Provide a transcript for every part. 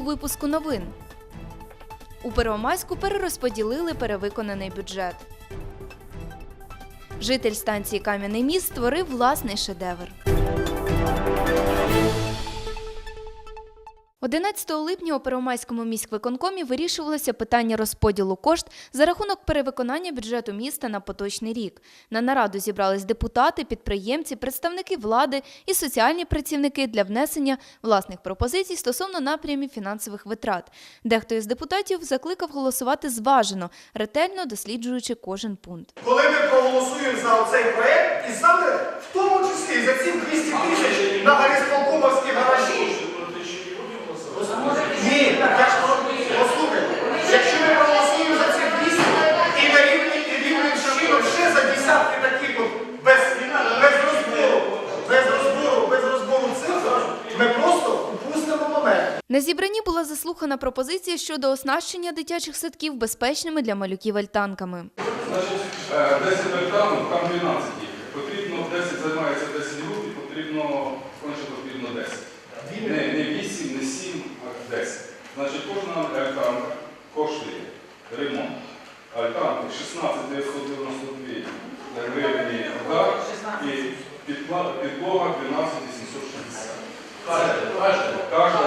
Випуску новин. У Первомайську перерозподілили перевиконаний бюджет. Житель станції Кам'яний міст створив власний шедевр. 11 липня у Первомайському міськвиконкомі вирішувалося питання розподілу кошт за рахунок перевиконання бюджету міста на поточний рік. На нараду зібрались депутати, підприємці, представники влади і соціальні працівники для внесення власних пропозицій стосовно напрямів фінансових витрат. Дехто із депутатів закликав голосувати зважено, ретельно досліджуючи кожен пункт. Коли ми проголосуємо за цей проект, і саме в тому числі за ці 200 тисяч на Гарісполкомовські гаражі. Ні, так я ж послухайте. Якщо ми проголосуємо за ці 200 і на рівні і рівним чином ще за десятки таких от без, без розбору, без розбору, без розбору цифр, ми просто упустимо момент. На зібранні була заслухана пропозиція щодо оснащення дитячих садків безпечними для малюків альтанками. Значить, е, 10 гектарів, там 12 їх. Потрібно 10 займається 10 груп і потрібно, конче потрібно 10. Не, не 8, не 7, а 10. Значить, кожна альтанка коштує ремонт. Альтанки 16 992 гривні удар і підлога 12 860. Кожна.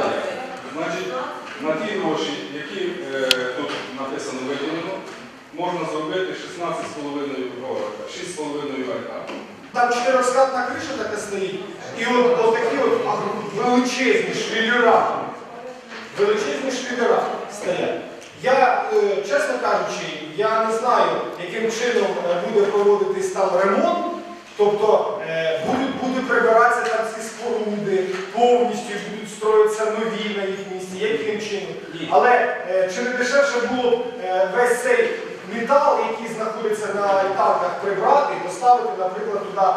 Значить, на ті гроші, які е, тут написано виділено, можна зробити 16,5 доларів, 6,5 альтанок. Там чотирьохскатна криша така стоїть. І от, такі от величезні швеллера. Величезні швеллера стоять. Я, е, чесно кажучи, я не знаю, яким чином е, буде проводитись там ремонт. Тобто е, будуть прибиратися там ці споруди повністю, будуть строїтися нові на їх місці, яким чином. Але чи не дешевше було б весь цей метал, який знаходиться на альтанках, прибрати і поставити, наприклад, туди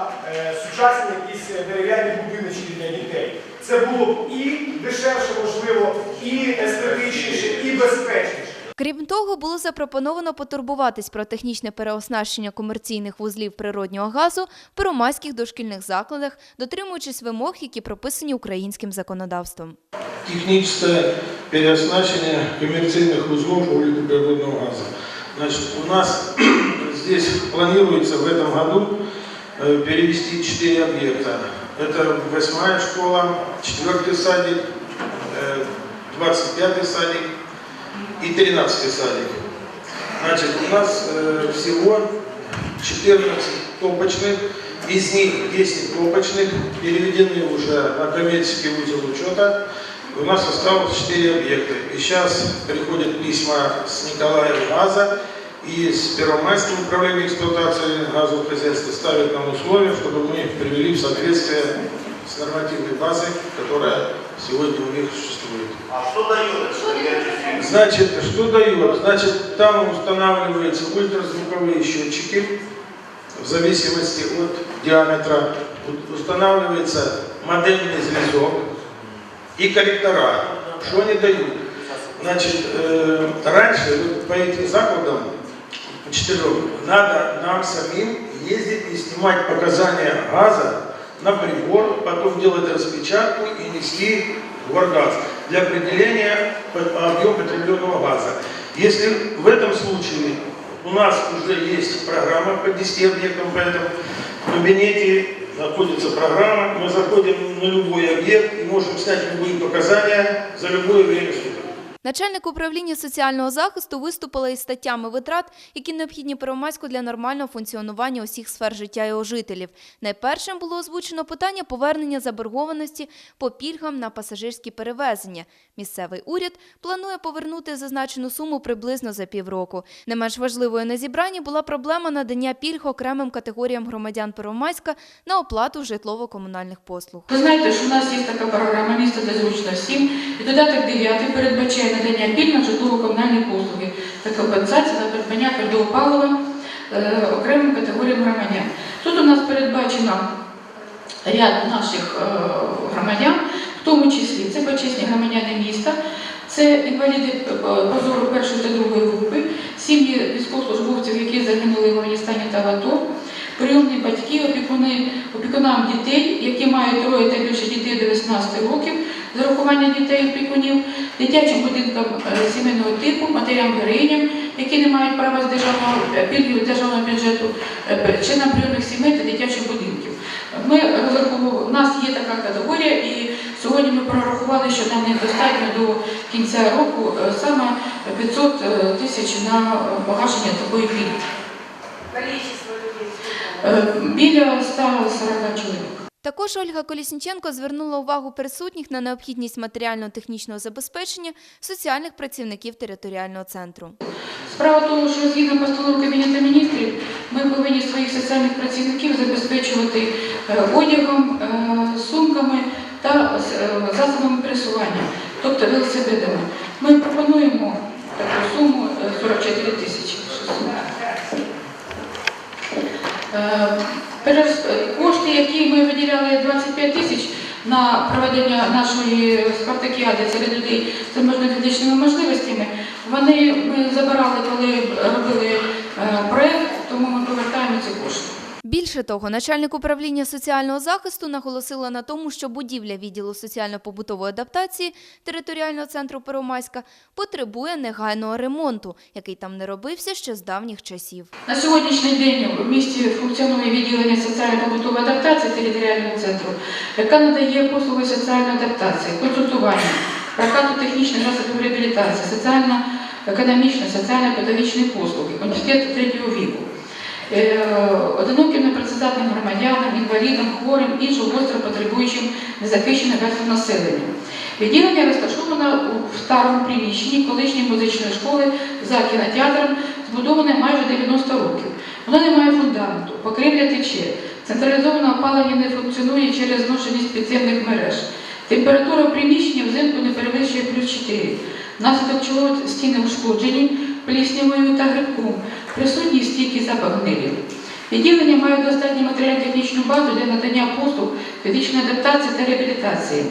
сучасні якісь дерев'яні будиночки для дітей. Це було б і дешевше, можливо, і естетичніше, і безпечніше. Крім того, було запропоновано потурбуватись про технічне переоснащення комерційних вузлів природнього газу в первомайських дошкільних закладах, дотримуючись вимог, які прописані українським законодавством. техническое переоснащение коммерцийных узлов углекислого газа. Значит, у нас здесь планируется в этом году э, перевести четыре объекта. Это восьмая школа, четвертый садик, э, 25-й садик и 13-й садик. Значит, у нас э, всего 14 топочных, из них 10 топочных переведены уже на коммерческий узел учета. У нас осталось 4 объекта. И сейчас приходят письма с Николаева газа и с Первомайским управлением эксплуатации газового хозяйства ставят нам условия, чтобы мы привели в соответствие с нормативной базой, которая сегодня у них существует. А дає це? Значит, что дает? Значит, там устанавливаются ультразвуковые счетчики в зависимости от диаметра. Устанавливается модельный звездок и корректора. Что они дают? Значит, э, раньше вот по этим закладам четырем надо нам самим ездить и снимать показания газа на прибор, потом делать распечатку и нести в оргаз для определения объема потребленного газа. Если в этом случае у нас уже есть программа по 10 объектам, поэтому в кабинете находится программа, мы заходим на любой объект и можем снять любые показания за любое время. Начальник управління соціального захисту виступила із статтями витрат, які необхідні Первомайську для нормального функціонування усіх сфер життя його жителів. Найпершим було озвучено питання повернення заборгованості по пільгам на пасажирські перевезення. Місцевий уряд планує повернути зазначену суму приблизно за півроку. Не менш важливою на зібранні була проблема надання пільг окремим категоріям громадян Первомайська на оплату житлово-комунальних послуг. Ви знаєте, що у нас є така програма місто де зручно всім, і додаток 9 передбачає надання пільг на житлово-комунальні послуги та компенсація за придбання твердого е, окремим категоріям громадян. Тут у нас передбачено ряд наших е, громадян, в тому числі це почесні громадяни міста, це інваліди е, позору першої та другої групи, сім'ї військовослужбовців, які загинули в Афганістані та в АТО, прийомні батьки, опікунам дітей, які мають троє та більше дітей до 18 років, з урахуванням дітей опікунів, дитячим будинкам е, сімейного типу, матерям-героїням, які не мають права з державного е, державного бюджету, е, членам прийомних сімей та дитячих будинків. Ми розраховували, у нас є така категорія, і сьогодні ми прорахували, що нам недостатньо до кінця року саме 500 е, тисяч на погашення такої пільги. Біля 140 чоловік. Також Ольга Колісніченко звернула увагу присутніх на необхідність матеріально-технічного забезпечення соціальних працівників територіального центру. Справа в тому, що згідно постанови Кабінету міністрів, ми повинні своїх соціальних працівників забезпечувати е, одягом, е, сумками та е, засобами пересування, тобто велосипедами. 4 тисяч на проведення нашої спартакіади серед людей з фізичними можливостями. Вони е, забирали, коли робили е, проєкт, тому ми повертаємо. Більше того, начальник управління соціального захисту наголосила на тому, що будівля відділу соціально-побутової адаптації територіального центру Первомайська потребує негайного ремонту, який там не робився ще з давніх часів. На сьогоднішній день в місті функціонує відділення соціально-побутової адаптації територіального центру, яка надає послуги соціальної адаптації, консультування, прокату технічних засобів реабілітації, соціально-економічні, соціально-педагогічні послуги, університет третього віку. Е, Одиноким непрацездатним громадянам, інвалідам, хворим, іншим гостро потребуючим незахищеним верствам населення. Відділення розташовано у старому приміщенні колишньої музичної школи за кінотеатром, збудоване майже 90 років. Воно не має фундаменту, покрівля тече, централізоване опалення не функціонує через зношеність підземних мереж. Температура в приміщенні взимку не перевищує плюс 4. Внаслідок чого стіни ушкоджені пліснявою та грибком, присутній стійкий запах гнилів. Відділення має достатню матеріально-технічну базу для надання послуг фізичної адаптації та реабілітації.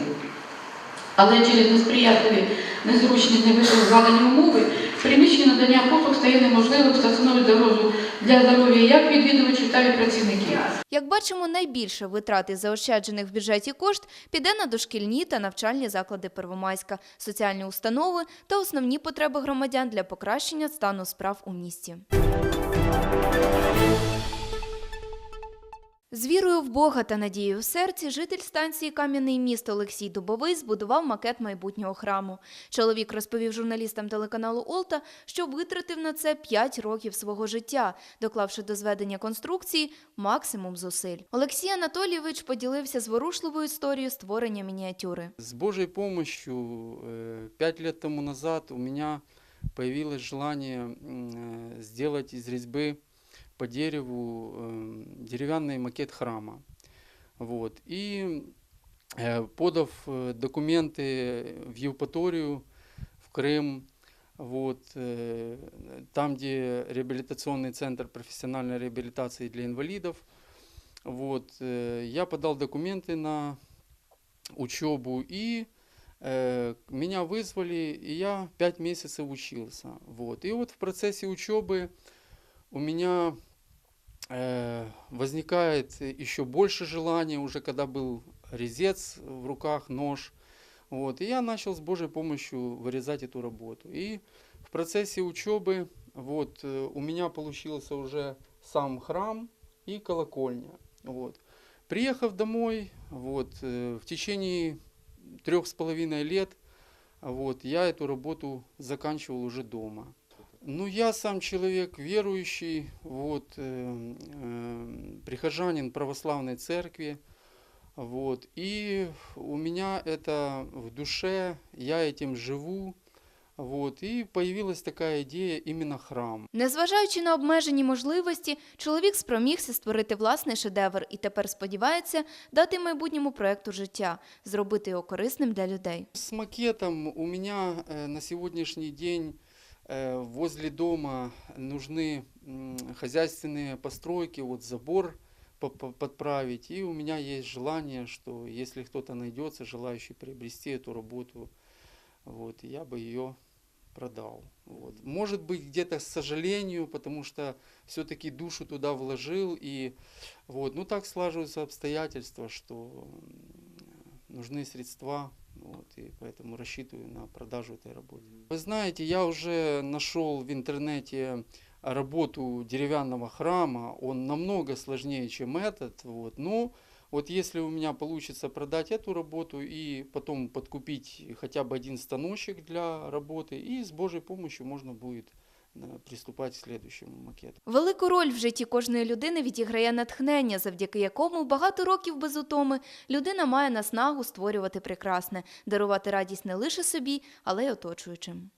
Але через несприятливі, незручні, невизволені умови приміщення надання послуг стає неможливим та становить загрозу для здоров'я як відвідувачів, так і працівників. Як бачимо, найбільше витрат із заощаджених в бюджеті кошт піде на дошкільні та навчальні заклади Первомайська, соціальні установи та основні потреби громадян для покращення стану справ у місті. З вірою в Бога та надією в серці житель станції Кам'яний міст Олексій Дубовий збудував макет майбутнього храму. Чоловік розповів журналістам телеканалу Олта, що витратив на це 5 років свого життя, доклавши до зведення конструкції максимум зусиль. Олексій Анатолійович поділився зворушливою історією створення мініатюри. С Божьей помощью э, пять лет тому назад у меня появилось желание м, э, сделать из резьбы по дереву э, деревянный макет храма. Вот. И э, подав э, документы в Евпаторию, в Крым, вот, э, там, где реабилитационный центр профессиональной реабилитации для инвалидов, вот, э, я подал документы на учебу, и э, меня вызвали, и я пять месяцев учился. Вот. И вот в процессе учебы у меня э, возникает еще больше желания, уже когда был резец в руках, нож. Вот. И я начал с Божьей помощью вырезать эту работу. И в процессе учебы вот, э, у меня получился уже сам храм и колокольня. Вот. Приехав домой, вот, э, в течение трех с половиной лет, вот, я эту работу заканчивал уже дома. Ну, я сам человек верующий, вот, э, э, прихожанин православной церкви, вот, и у меня это в душе, я этим живу, вот, и появилась такая идея именно храм. Незважаючи на обмежені можливості, чоловік спромігся створити власний шедевр і тепер сподівається дати майбутньому проекту життя, зробити його корисним для людей. С макетом у меня э, на сегодняшний день э, возле дома нужны хозяйственные постройки, вот забор по- по- подправить. И у меня есть желание, что если кто-то найдется, желающий приобрести эту работу, вот, я бы ее продал. Вот. Может быть, где-то с сожалению, потому что все-таки душу туда вложил. И вот, ну так слаживаются обстоятельства, что нужны средства Вот, и поэтому рассчитываю на продажу этой работы. Вы знаете, я уже нашел в интернете работу деревянного храма. Он намного сложнее, чем этот. Вот. Но вот если у меня получится продать эту работу и потом подкупить хотя бы один станочек для работы, и с Божьей помощью можно будет приступать к следующему макету. Велику роль в житті кожної людини відіграє натхнення, завдяки якому багато років без утоми людина має наснагу створювати прекрасне, дарувати радість не лише собі, але й оточуючим.